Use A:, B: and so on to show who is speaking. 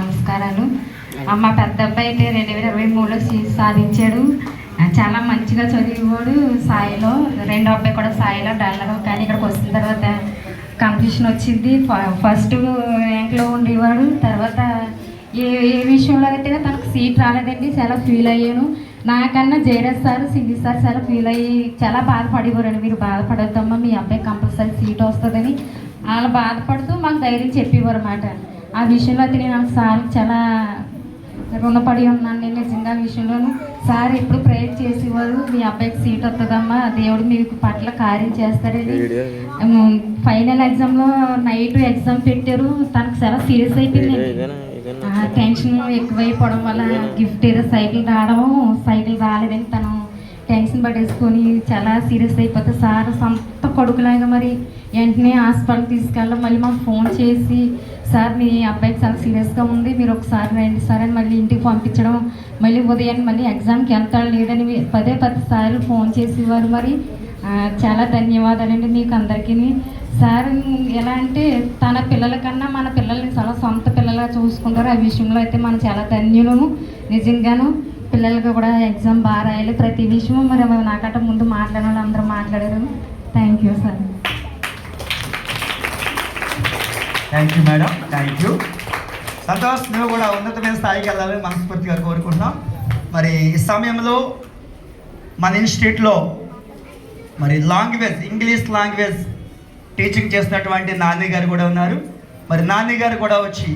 A: నమస్కారాలు. అమ్మ మా పెద్ద అబ్బాయి అయితే రెండు వేల ఇరవై మూడులో సీట్ సాధించాడు. చాలా మంచిగా చదివేవాడు సాయిలో. రెండో అబ్బాయి కూడా సాయిలో డల్లరు కానీ ఇక్కడికి వచ్చిన తర్వాత కాంపిటీషన్ వచ్చింది. ఫ- ఫస్ట్ ర్యాంక్లో ఉండేవాడు. తర్వాత ఏ ఏ విషయంలో అయితే తనకు సీట్ రాలేదండి చాలా ఫీల్ అయ్యాను. నాకన్నా జేడెస్ సార్ సింగి సార్ చాలా ఫీల్ అయ్యి చాలా బాధపడేవారండి. మీరు బాధపడొద్దమ్మా మీ అబ్బాయి కంపల్సరీ సీట్ వస్తుందని. వాళ్ళు బాధపడుతూ మాకు ధైర్యం చెప్పేవారు అన్నమాట ఆ విషయంలో అయితే నేను సార్ చాలా రుణపడి ఉన్నాను. నేను నిజంగా విషయంలోను సార్ ఎప్పుడు ప్రేయర్ చేసేవారు. మీ అబ్బాయికి సీట్ వస్తుందమ్మా దేవుడు మీకు పట్ల కార్యం చేస్తారని ఉమ్, ఫైనల్ ఎగ్జామ్లో నైట్ ఎగ్జామ్ పెట్టారు. తనకు చాలా సీరియస్ అయిపోయింది. ఆ, టెన్షన్ ఎక్కువైపోవడం వల్ల గిఫ్ట్ ఏదో సైకిల్ రావడం సైకిల్ రాలేదని తను టెన్షన్ పట్టేసుకొని చాలా సీరియస్ అయిపోతే సార్ కొడుకులాగా మరి వెంటనే హాస్పిటల్ తీసుకెళ్ళడం. మళ్ళీ మాకు ఫోన్ చేసి సార్ మీ అబ్బాయికి చాలా సీరియస్గా ఉంది. మీరు ఒకసారి రండి సార్ అని మళ్ళీ ఇంటికి పంపించడం. మళ్ళీ ఉదయం మళ్ళీ ఎగ్జామ్కి వెళ్తాడు లేదని పదే పది సార్లు ఫోన్ చేసేవారు మరి. చాలా ధన్యవాదాలండి మీకు అందరికీ. సార్ ఎలా అంటే తన పిల్లల కన్నా మన పిల్లల్ని చాలా సొంత పిల్లలుగా చూసుకుంటారు. ఆ విషయంలో అయితే మనం చాలా ధన్యులము నిజంగాను పిల్లలకి కూడా ఎగ్జామ్ బాగా రాయాలి ప్రతి విషయము. మరి నాకంటే ముందు మాట్లాడిన వాళ్ళు అందరూ మాట్లాడారు. Thank you sir
B: thank you madam thank you Santosh నువ్వు కూడా ఉన్నతమైన స్థాయికి వెళ్ళాలని మనస్ఫూర్తిగా కోరుకుంటున్నాం. మరి ఈ సమయంలో మన ఇన్స్టిట్యూట్లో మరి లాంగ్వేజ్ ఇంగ్లీష్ లాంగ్వేజ్ టీచింగ్ చేసినటువంటి నాని గారు కూడా ఉన్నారు. మరి నాని గారు కూడా వచ్చి